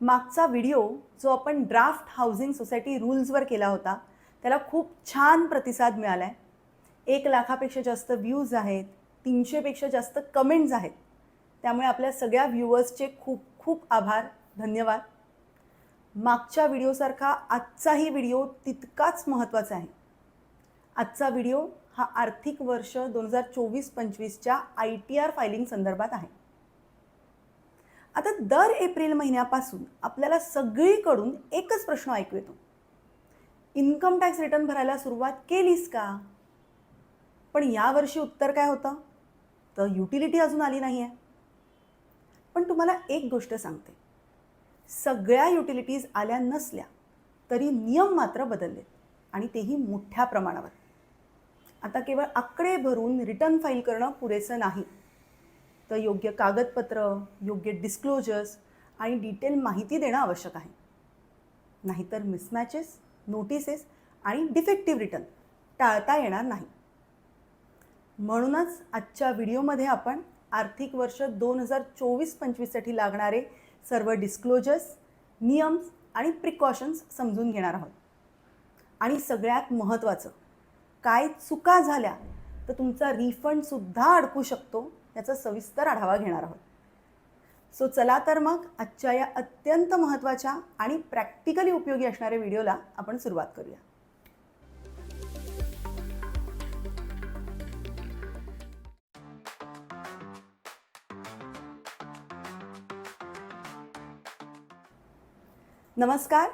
मागचा व्हिडिओ जो आपण ड्राफ्ट हाऊसिंग सोसायटी रूल्सवर केला होता त्याला खूप छान प्रतिसाद मिळाला आहे एक लाखापेक्षा जास्त व्ह्यूज आहेत तीनशेपेक्षा जास्त कमेंट्स आहेत. त्यामुळे आपल्या सगळ्या व्ह्युअर्सचे खूप खूप आभार धन्यवाद. मागच्या व्हिडिओसारखा आजचाही व्हिडिओ तितकाच महत्त्वाचा आहे. आजचा व्हिडिओ हा आर्थिक वर्ष दोन हजार चोवीस पंचवीसच्या आय टी आर फायलिंग संदर्भात आहे. आता दर एप्रिल महिन्यापासून आपल्याला सगळीकडून एकच प्रश्न ऐकू येतो. इन्कम टॅक्स रिटर्न भरायला सुरुवात केलीस का? पण यावर्षी उत्तर काय होतं? तर युटिलिटी अजून आली नाही आहे पण तुम्हाला एक गोष्ट सांगते. सगळ्या युटिलिटीज आल्या नसल्या तरी नियम मात्र बदलले आणि तेही मोठ्या प्रमाणावर. आता केवळ आकडे भरून रिटर्न फाईल करणं पुरेसं नाही. तर योग्य कागदपत्र योग्य डिस्क्लोजर्स आणि डिटेल माहिती देणं आवश्यक आहे. नाहीतर मिसमॅचेस नोटिसेस आणि डिफेक्टिव्ह रिटर्न टाळता येणार नाही. म्हणूनच आजच्या व्हिडिओमध्ये आपण आर्थिक वर्ष दोन हजार चोवीस पंचवीससाठी लागणारे सर्व डिस्क्लोजर्स नियम्स आणि प्रिकॉशन्स समजून घेणार आहोत. आणि सगळ्यात महत्त्वाचं काय चुका झाल्या तर तुमचा रिफंडसुद्धा अडकू शकतो. याचा सविस्तर आढावा घेणार आहोत. सो चला तर मग आजच्या या अत्यंत महत्त्वाच्या आणि प्रॅक्टिकली उपयोगी असणाऱ्या व्हिडिओला आपण सुरुवात करूया. नमस्कार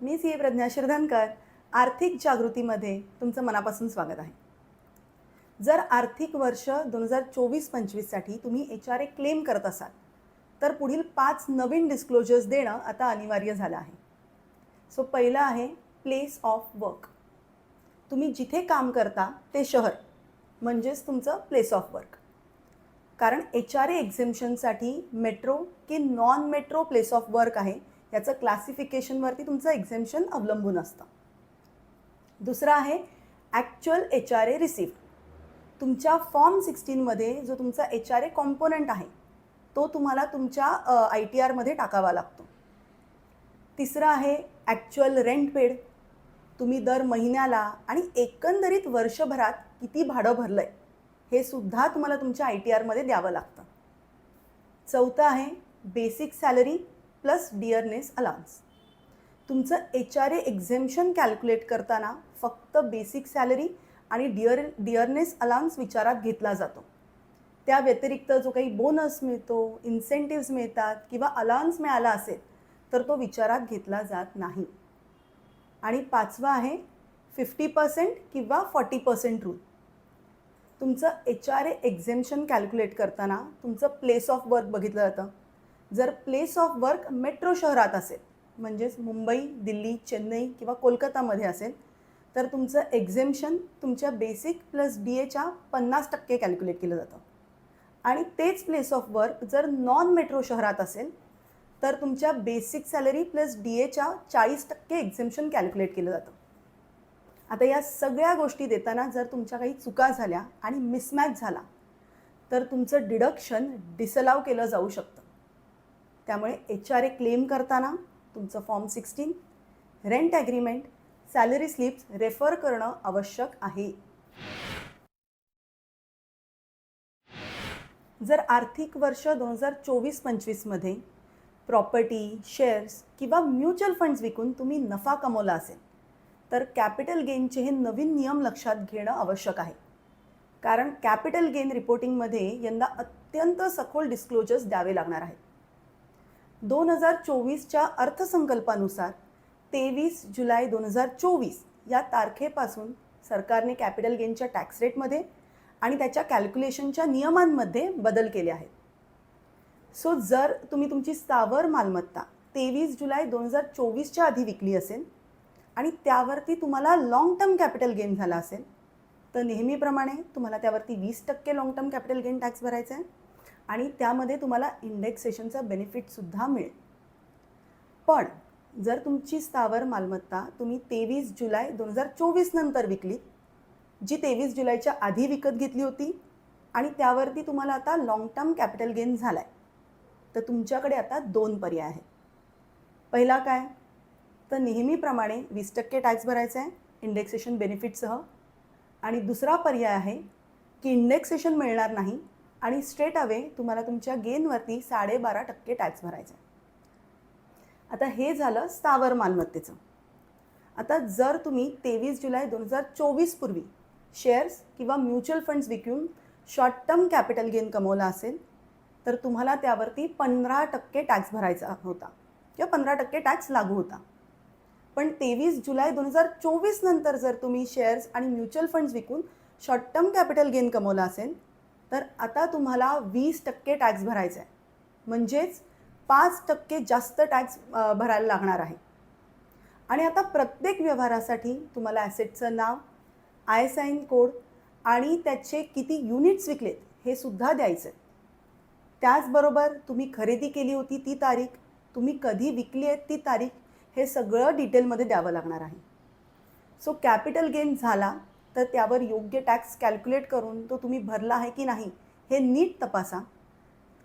मी सी ए प्रज्ञा शिरधनकर आर्थिक जागृतीमध्ये तुमचं मनापासून स्वागत आहे. जर आर्थिक वर्ष दोन हजार चोवीस पंचवीससाठी तुम्ही एच आर ए क्लेम करत असाल तर पुढील पाच नवीन डिस्क्लोजर्स देणं आता अनिवार्य झालं आहे. सो पहिलं आहे प्लेस ऑफ वर्क तुम्ही जिथे काम करता ते शहर म्हणजेच तुमचं प्लेस ऑफ वर्क कारण एच आर ए एक्झेम्शनसाठी मेट्रो की non metro place of work आहे याचं क्लासिफिकेशनवरती तुमचं एक्झेम्शन अवलंबून असतं. दुसरं आहे actual H R A receipt तुमच्या फॉर्म सिक्स्टीनमध्ये जो तुमचा एच आर ए कॉम्पोनंट आहे तो तुम्हाला तुमच्या आय टी आरमध्ये टाकावा लागतो. तिसरं आहे ॲक्च्युअल रेंट पेड तुम्ही दर महिन्याला आणि एकंदरीत वर्षभरात किती भाडं भरलं आहे हे सुद्धा तुम्हाला तुमच्या आय टी आरमध्ये द्यावं लागतं. चौथं आहे basic salary plus dearness allowance तुमचं H R A exemption calculate करताना फक्त बेसिक सॅलरी आणि डिअर डिअरनेस अलाउन्स विचारात घेतला जातो. त्या व्यतिरिक्त जो काही बोनस मिळतो इन्सेंटिव्ज मिळतात किंवा अलाउन्स मिळाला असेल तर तो विचारात घेतला जात नाही. आणि पाचवा आहे फिफ्टी पर्सेंट किंवा फॉर्टी पर्सेंट रूल तुमचं H R A exemption calculate करताना तुमचं प्लेस ऑफ वर्क बघितलं जातं. जर प्लेस ऑफ वर्क मेट्रो शहरात असेल म्हणजेच मुंबई दिल्ली चेन्नई किंवा कोलकातामध्ये असेल तर तुमचं एक्झेम्शन तुमच्या बेसिक प्लस डी एच्या पन्नास टक्के कॅल्क्युलेट केलं जातं. आणि तेच प्लेस ऑफ वर्क जर नॉन मेट्रो शहरात असेल तर तुमच्या बेसिक सॅलरी प्लस डी एच्या चाळीस टक्के एक्झेम्शन कॅल्क्युलेट केलं जातं. आता या सगळ्या गोष्टी देताना जर तुमच्या काही चुका झाल्या आणि मिसमॅच झाला तर तुमचं डिडक्शन डिसलाव केलं जाऊ शकतं. त्यामुळे एच आर ए क्लेम करताना तुमचं form sixteen rent agreement salary slips refer करणं आवश्यक आहे. जर आर्थिक वर्ष दोन हजार चोवीस पंचवीसमध्ये प्रॉपर्टी शेअर्स किंवा म्युच्युअल फंड्स विकून तुम्ही नफा कमवला असेल तर कॅपिटल गेनचे हे नवीन नियम लक्षात घेणं आवश्यक आहे. कारण कॅपिटल गेन रिपोर्टिंगमध्ये यंदा अत्यंत सखोल डिस्क्लोजर्स द्यावे लागणार आहेत. दोन हजार चोवीसच्या अर्थसंकल्पानुसार तेवीस जुलै दोन हजार चोवीस या तारखेपासून सरकारने कॅपिटल गेनच्या टॅक्स रेटमध्ये आणि त्याच्या कॅल्क्युलेशनच्या नियमांमध्ये बदल केले आहेत. सो जर तुम्ही तुमची स्थावर मालमत्ता तेवीस जुलै दोन हजार चोवीसच्या आधी विकली असेल आणि त्यावरती तुम्हाला लाँग टर्म कॅपिटल गेन झाला असेल तर नेहमीप्रमाणे तुम्हाला त्यावरती वीस टक्के long term capital gain tax भरायचा आहे आणि त्यामध्ये तुम्हाला इंडेक्सेशनचा बेनिफिटसुद्धा मिळेल. पण जर तुमची स्थावर मालमत्ता तुम्ही तेवीस जुलै दोन हजार चोवीस नंतर विकली जी तेवीस जुलैच्या आधी विकत घेतली होती आणि त्यावरती तुम्हाला आता लाँग टर्म कॅपिटल गेन झाला आहे तर तुमच्याकडे आता दोन पर्याय आहेत. पहिला काय? तर नेहमीप्रमाणे वीस टक्के टॅक्स भरायचा आहे इंडेक्सेशन बेनिफिटसह आणि दुसरा पर्याय आहे की इंडेक्सेशन मिळणार नाही आणि स्ट्रेट अवे तुम्हाला तुमच्या गेनवरती साडेबारा टक्के टॅक्स भरायचा आहे. आता हे झालं स्थावर मालमत्तेचं. आता जर तुम्ही तेवीस जुलै दोन हजार चोवीसपूर्वी शेअर्स किंवा म्युच्युअल फंड्स विकून शॉर्ट टर्म कॅपिटल गेन कमवला असेल तर तुम्हाला त्यावरती पंधरा टक्के टॅक्स भरायचा होता किंवा पंधरा टक्के टॅक्स लागू होता. पण तेवीस जुलै दोन हजार चोवीस नंतर जर तुम्ही शेअर्स आणि म्युच्युअल फंड्स विकून शॉर्ट टर्म कॅपिटल गेन कमवला असेल तर आता तुम्हाला वीस टक्के टॅक्स भरायचा आहे. म्हणजेच पाच टक्के जास्त टॅक्स भरायला लागणार आहे. आणि आता प्रत्येक व्यवहारासाठी तुम्हाला ॲसेटचं नाव आय एस आय कोड आणि त्याचे किती युनिट्स विकलेत हे सुद्धा द्यायचं आहे त्याचबरोबर तुम्ही खरेदी केली होती ती तारीख तुम्ही कधी विकली आहेत ती तारीख हे सगळं डिटेलमध्ये द्यावं लागणार आहे. सो कॅपिटल गेन झाला तर त्यावर योग्य टॅक्स कॅल्क्युलेट करून तो तुम्ही भरला आहे की नाही हे नीट तपासा.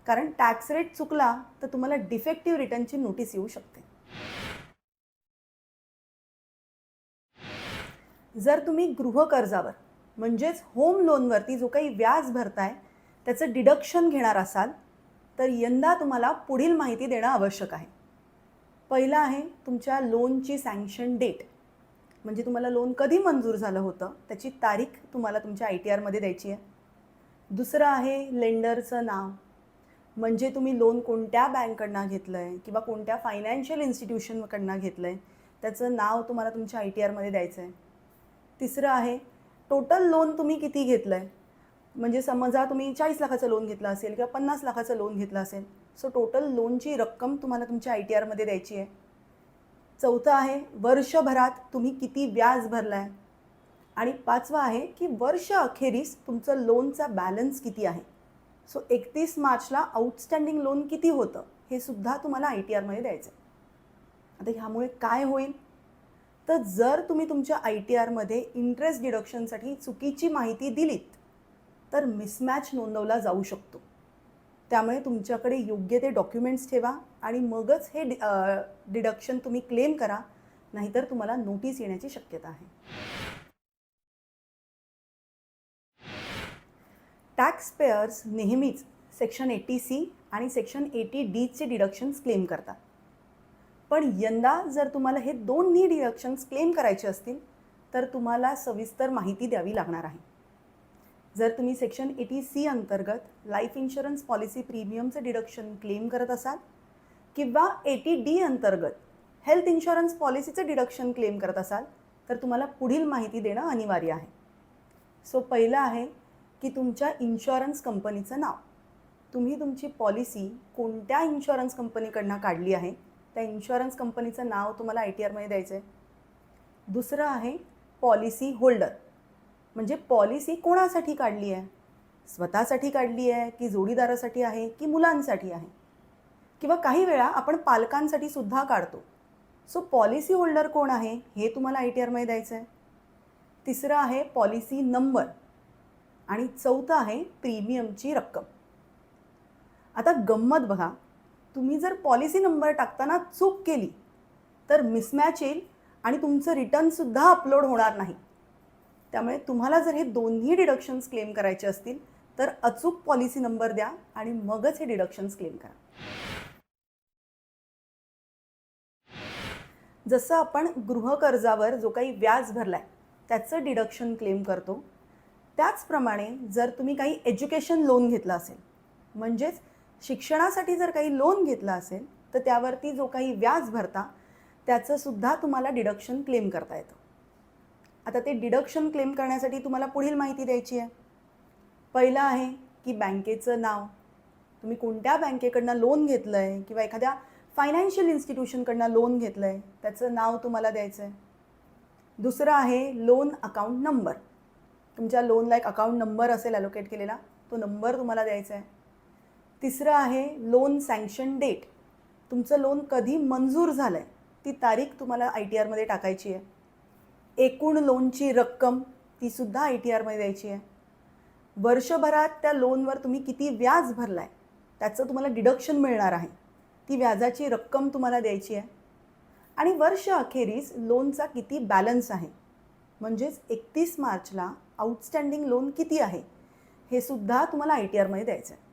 कारण टॅक्स रेट चुकला तर तुम्हाला डिफेक्टिव्ह रिटर्नची नोटीस येऊ शकते. जर तुम्ही गृहकर्जावर म्हणजेच होम लोनवरती जो काही व्याज भरताय त्याचं डिडक्शन घेणार असाल तर यंदा तुम्हाला पुढील माहिती देणं आवश्यक आहे. पहिलं आहे तुमच्या लोनची सँक्शन डेट म्हणजे तुम्हाला लोन कधी मंजूर झालं होतं त्याची तारीख तुम्हाला तुमच्या आय टी आरमध्ये द्यायची आहे. दुसरं आहे लेंडरचं नाव. म्हणजे तुम्ही लोन कोणत्या बँककडनं घेतलं आहे किंवा कोणत्या फायनान्शियल इन्स्टिट्यूशनकडनं घेतलं आहे त्याचं नाव तुम्हाला तुमच्या आय टी आरमध्ये द्यायचं आहे तिसरं आहे टोटल लोन तुम्ही किती घेतलं आहे म्हणजे समजा तुम्ही चाळीस लाखाचं लोन घेतलं असेल किंवा पन्नास लाखाचं लोन घेतलं असेल सो टोटल लोनची रक्कम तुम्हाला तुमच्या आय टी आरमध्ये द्यायची आहे. चौथं आहे वर्षभरात तुम्ही किती व्याज भरला आहे आणि पाचवा आहे की वर्ष अखेरीस तुमचं लोनचा बॅलन्स किती आहे? सो एकतीस मार्चला आउटस्टँडिंग लोन किती होतं हे सुद्धा तुम्हाला आय टी आरमध्ये द्यायचं आहे आता ह्यामुळे काय होईल? तर जर तुम्ही तुमच्या आय टी आरमध्ये इंटरेस्ट डिडक्शनसाठी चुकीची माहिती दिलीत तर मिसमॅच नोंदवला जाऊ शकतो. त्यामुळे तुमच्याकडे योग्य ते डॉक्युमेंट्स ठेवा आणि मगच हे डि डिडक्शन तुम्ही क्लेम करा नाहीतर तुम्हाला नोटीस येण्याची शक्यता आहे. टॅक्सपेयर्स नेहमीच सेक्शन एटी सी आणि सेक्शन एटी डीचे डिडक्शन्स क्लेम करतात. पण यंदा जर तुम्हाला हे दोन्ही डिडक्शन्स क्लेम करायचे असतील तर तुम्हाला सविस्तर माहिती द्यावी लागणार आहे. जर तुम्ही सेक्शन एटी सी अंतर्गत लाईफ इन्शुरन्स पॉलिसी प्रीमियमचं डिडक्शन क्लेम करत असाल किंवा एटी डी अंतर्गत हेल्थ इन्शुरन्स पॉलिसीचं डिडक्शन क्लेम करत असाल तर तुम्हाला पुढील माहिती देणं अनिवार्य आहे. सो पहिलं आहे की तुमच्या इन्शुरन्स कंपनीचं नाव. तुम्ही तुमची पॉलिसी कोणत्या इन्शुरन्स कंपनीकडनं काढली आहे? त्या इन्शुरन्स कंपनीचं नाव तुम्हाला आय टी आरमध्ये द्यायचं आहे दुसरं आहे पॉलिसी होल्डर म्हणजे पॉलिसी कोणासाठी काढली आहे? स्वतःसाठी काढली आहे की जोडीदारासाठी आहे की मुलांसाठी आहे? किंवा काही वेळा आपण पालकांसाठी सुद्धा काढतो. सो पॉलिसी होल्डर कोण आहे हे तुम्हाला आय टी आरमध्ये द्यायचं आहे तिसरं आहे पॉलिसी नंबर आणि चौथं आहे प्रीमियमची रक्कम. आता गंमत बघा. तुम्ही जर पॉलिसी नंबर टाकताना चूक केली तर मिसमॅच येईल आणि तुमचं रिटर्नसुद्धा अपलोड होणार नाही. त्यामुळे तुम्हाला जर हे दोन्ही डिडक्शन्स क्लेम करायचे असतील तर अचूक पॉलिसी नंबर द्या आणि मगच हे डिडक्शन्स क्लेम करा. जसं आपण गृहकर्जावर जो काही व्याज भरला आहे त्याचं डिडक्शन क्लेम करतो. त्याचप्रमाणे जर तुम्ही काही एज्युकेशन लोन घेतलं असेल म्हणजेच शिक्षणासाठी जर काही लोन घेतलं असेल तर त्यावरती जो काही व्याज भरता त्याचंसुद्धा तुम्हाला डिडक्शन क्लेम करता येतं. आता ते डिडक्शन क्लेम करण्यासाठी तुम्हाला पुढील माहिती द्यायची आहे. पहिलं आहे की बँकेचं नाव. तुम्ही कोणत्या बँकेकडनं लोन घेतलं आहे किंवा एखाद्या फायनान्शियल इन्स्टिट्यूशनकडनं लोन घेतलं आहे त्याचं नाव तुम्हाला द्यायचं आहे दुसरं आहे लोन अकाउंट नंबर. तुमच्या लोनला एक अकाउंट नंबर असेल ॲलोकेट केलेला तो नंबर तुम्हाला द्यायचा आहे. तिसरं आहे लोन सँक्शन डेट तुमचं लोन कधी मंजूर झालं आहे ती तारीख तुम्हाला आय टी आरमध्ये टाकायची आहे. एकूण लोनची रक्कम तीसुद्धा आय टी आरमध्ये द्यायची आहे. वर्षभरात त्या लोनवर तुम्ही किती व्याज भरला आहे त्याचं तुम्हाला डिडक्शन मिळणार आहे. ती व्याजाची रक्कम तुम्हाला द्यायची आहे. आणि वर्ष अखेरीस लोनचा किती बॅलन्स आहे? म्हणजेच एकतीस मार्चला आउटस्टँडिंग लोन किती आहे? हे सुद्धा तुम्हाला आय टी आरमध्ये द्यायचं आहे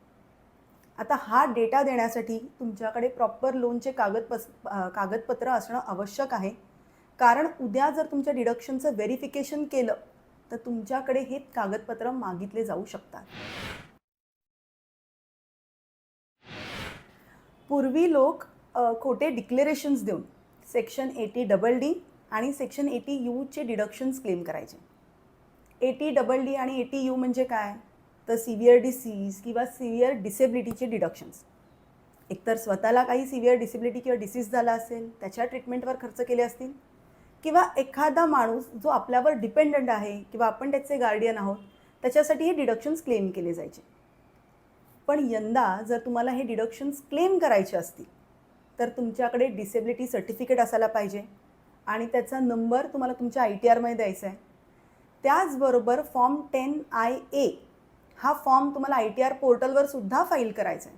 आता हा डेटा देण्यासाठी तुमच्याकडे प्रॉपर लोनचे कागदपस कागदपत्र असणं आवश्यक आहे. कारण उद्या जर तुमच्या डिडक्शनचं व्हेरिफिकेशन केलं तर तुमच्याकडे हे कागदपत्र मागितले जाऊ शकतात. पूर्वी लोक खोटे डिक्लेरेशन्स देऊन सेक्शन एटी डबल डी आणि सेक्शन एटी यूचे डिडक्शन्स क्लेम करायचे. एटी डबल डी आणि एटी यू म्हणजे काय? तर सिव्हिअर डिसीज किंवा सिव्हिअर डिसेबिलिटीचे डिडक्शन्स एकतर स्वतःला काही सिव्हिअर डिसेबिलिटी किंवा डिसीज झाला असेल त्याच्या ट्रीटमेंटवर खर्च केले असतील किंवा एखादा माणूस जो आपल्यावर डिपेंडंट आहे किंवा आपण त्याचे गार्डियन आहोत त्याच्यासाठी हे डिडक्शन्स क्लेम केले जायचे. पण यंदा जर तुम्हाला हे डिडक्शन्स क्लेम करायचे असतील तर तुमच्याकडे डिसेबिलिटी सर्टिफिकेट असायला पाहिजे आणि त्याचा नंबर तुम्हाला तुमच्या आय टी आरमध्ये द्यायचा आहे. त्याचबरोबर फॉर्म टेन आय ए हा फॉर्म तुम्हाला आय टी आर पोर्टलवर सुद्धा फाईल करायचा आहे.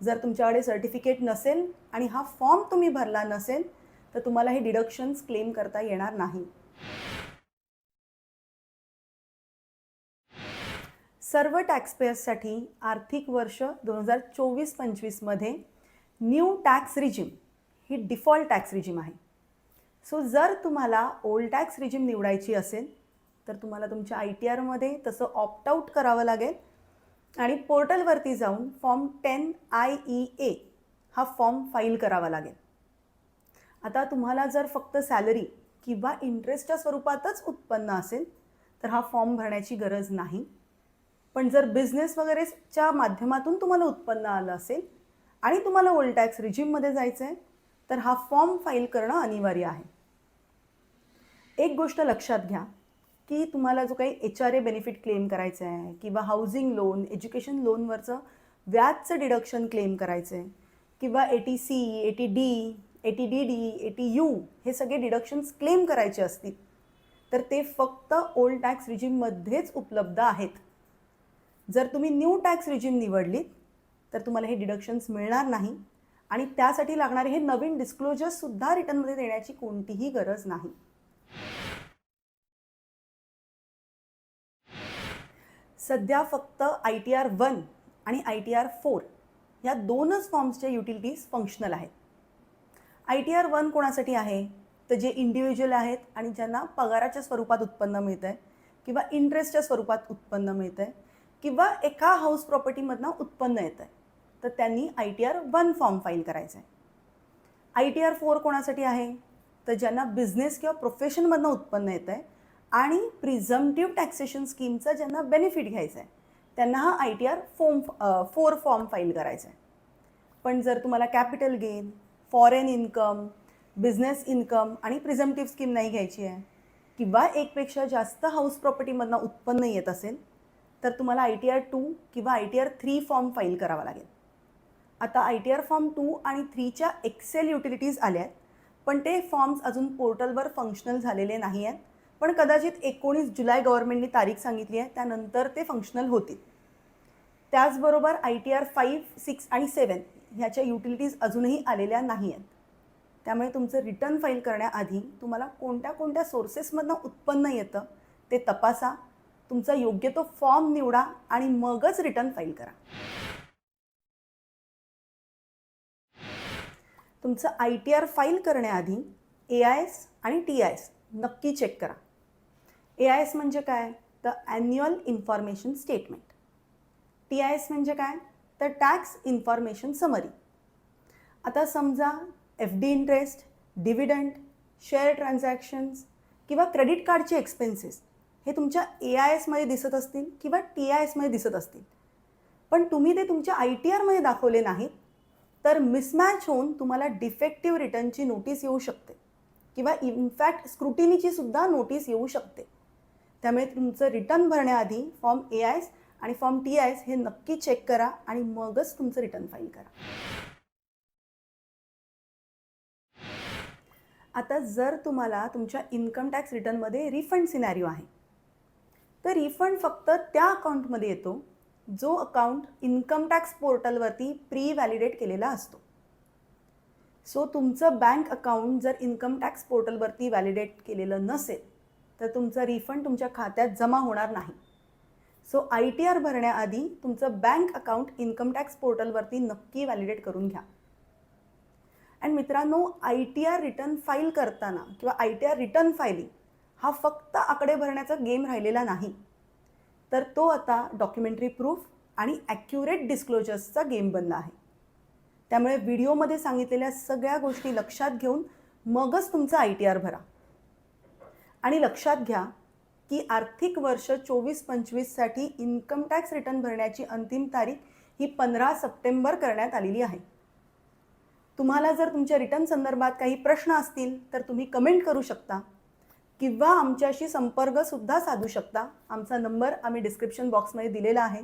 जर तुमच्याकडे सर्टिफिकेट नसेल आणि हा फॉर्म तुम्ही भरला नसेल तर तुम्हाला हे डिडक्शन्स क्लेम करता येणार नाही. सर्व टॅक्सपेयर्ससाठी आर्थिक वर्ष दोन हजार चोवीस पंचवीसमध्ये न्यू टॅक्स रिजिम ही डिफॉल्ट टॅक्स रिजिम आहे. सो जर तुम्हाला ओल्ड टॅक्स रिजिम निवडायची असेल तर तुम्हाला तुमच्या आय टी आरमध्ये तसं ऑप्ट आऊट करावं लागेल. आणि पोर्टलवरती जाऊन form ten I E A हा फॉर्म फाईल करावा लागेल. आता तुम्हाला जर फक्त सॅलरी किंवा इंटरेस्टच्या स्वरूपातच उत्पन्न असेल तर हा फॉर्म भरण्याची गरज नाही. पण जर बिझनेस वगैरेच्या माध्यमातून तुम्हाला उत्पन्न आलं असेल आणि तुम्हाला ओल्ड टॅक्स रिजिममध्ये जायचं आहे तर हा फॉर्म फाईल करणं अनिवार्य आहे. एक गोष्ट लक्षात घ्या. की तुम्हाला जो काही H R A benefit claim करायचं आहे किंवा हाऊसिंग लोन एज्युकेशन लोनवरचं व्याजचं डिडक्शन क्लेम करायचं आहे किंवा eighty C eighty D eighty D D eighty U हे सगळे डिडक्शन्स क्लेम करायचे असतील तर ते फक्त ओल्ड टॅक्स रिजिममध्येच उपलब्ध आहेत. जर तुम्ही न्यू टॅक्स रिजिम निवडलीत तर तुम्हाला हे डिडक्शन्स मिळणार नाही आणि त्यासाठी लागणारे हे नवीन डिस्क्लोजर्ससुद्धा रिटर्नमध्ये देण्याची कोणतीही गरज नाही. सध्या फक्त आय टी आर वन आणि आय टी आर फोर या दोनच फॉर्म्सच्या युटिलिटीज फंक्शनल आहेत. आय टी आर वन कोणासाठी आहे? तर जे इंडिव्हिज्युअल आहेत आणि ज्यांना पगाराच्या स्वरूपात उत्पन्न मिळतं आहे किंवा इंटरेस्टच्या स्वरूपात उत्पन्न मिळतं आहे किंवा एका हाऊस प्रॉपर्टीमधनं उत्पन्न येतं आहे तर त्यांनी I T R one form file करायचा आहे आय टी आर फोर कोणासाठी आहे? तर ज्यांना बिझनेस किंवा प्रोफेशनमधनं उत्पन्न येतं आहे आणि प्रिझम्टिव्ह टॅक्सेशन स्कीमचा ज्यांना बेनिफिट घ्यायचा आहे त्यांना हा I T R form four form file करायचा आहे पण जर तुम्हाला capital gain foreign income business income आणि प्रिझम्टिव्ह स्कीम नाही घ्यायची आहे किंवा एकपेक्षा जास्त हाऊस प्रॉपर्टीमधनं उत्पन्न येत असेल तर तुम्हाला आय टी आर टू किंवा I T R three form file करावा लागेल. आता I T R form two आणि थ्रीच्या एक्सेल युटिलिटीज आल्या आहेत पण ते फॉर्म्स अजून पोर्टलवर फंक्शनल झालेले नाही आहेत. पण कदाचित एकोणीस जुलै गव्हर्नमेंटने तारीख सांगितली आहे त्यानंतर ते फंक्शनल होतील. त्याचबरोबर I T R five six आणि सेवन ह्याच्या युटिलिटीज अजूनही आलेल्या नाही आहेत. त्यामुळे तुमचं रिटर्न फाईल करण्याआधी तुम्हाला कोणत्या कोणत्या सोर्सेसमधनं उत्पन्न येतं ते तपासा. तुमचा योग्य तो फॉर्म निवडा आणि मगच रिटर्न फाईल करा. तुमचं आय टी आर फाईल करण्याआधी ए आय एस आणि टी आय एस नक्की चेक करा. ए आय एस म्हणजे काय? तर annual information statement T I S म्हणजे काय? तर टॅक्स इन्फॉर्मेशन समरी आता समजा F D interest dividend share transactions किंवा क्रेडिट कार्डचे एक्सपेन्सेस हे तुमच्या ए आय एसमध्ये दिसत असतील किंवा टी आय एसमध्ये दिसत असतील. पण तुम्ही ते तुमच्या आय टी आरमध्ये दाखवले नाहीत तर मिसमॅच होऊन तुम्हाला डिफेक्टिव्ह रिटर्नची नोटीस येऊ शकते किंवा इनफॅक्ट स्क्रुटिनीची सुद्धा नोटीस येऊ शकते. त्यामुळे तुमचं रिटर्न भरण्याआधी फॉर्म ए आय आणि फॉर्म टी आय हे नक्की चेक करा आणि मगच तुमचं रिटर्न फाईल करा. आता जर तुम्हाला तुमच्या इन्कम टॅक्स रिटर्नमध्ये रिफंड सिनॅरिओ आहे तर रिफंड फक्त त्या अकाउंटमध्ये येतो जो अकाउंट इन्कम टॅक्स पोर्टलवरती प्री व्हॅलिडेट केलेला असतो. सो तुमचं बँक अकाउंट जर इन्कम टॅक्स पोर्टलवरती व्हॅलिडेट केलेलं नसेल तर तुमचं रिफंड तुमच्या खात्यात जमा होणार नाही. सो आय टी आर भरण्याआधी तुमचं बँक अकाउंट इन्कम टॅक्स पोर्टलवरती नक्की व्हॅलिडेट करून घ्या. अँड मित्रांनो I T R return file करताना किंवा I T R return filing हा फक्त आकडे भरण्याचा गेम राहिलेला नाही. तर तो आता डॉक्युमेंटरी प्रूफ आणि ॲक्युरेट डिस्क्लोजर्सचा गेम बनला आहे. त्यामुळे व्हिडिओमध्ये सांगितलेल्या सगळ्या गोष्टी लक्षात घेऊन मगच तुमचा आय टी आर भरा. आणि लक्षात घ्या की आर्थिक वर्ष चोवीस पंचवीससाठी इन्कम टॅक्स रिटर्न भरण्याची अंतिम तारीख ही पंधरा सप्टेंबर करण्यात आलेली आहे. तुम्हाला जर तुमच्या रिटर्न संदर्भात काही प्रश्न असतील तर तुम्ही कमेंट करू शकता किंवा आमच्याशी संपर्कसुद्धा साधू शकता. आमचा नंबर आम्ही डिस्क्रिप्शन बॉक्समध्ये दिलेला आहे.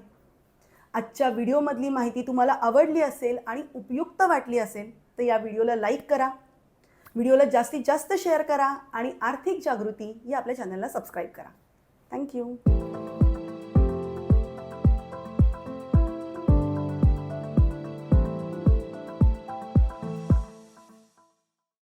आजच्या व्हिडिओमधली माहिती तुम्हाला आवडली असेल आणि उपयुक्त वाटली असेल तर या व्हिडिओला लाईक करा. व्हिडिओला जास्तीत जास्त शेअर करा आणि आर्थिक जागृती या आपल्या चॅनलला सबस्क्राईब करा. थँक्यू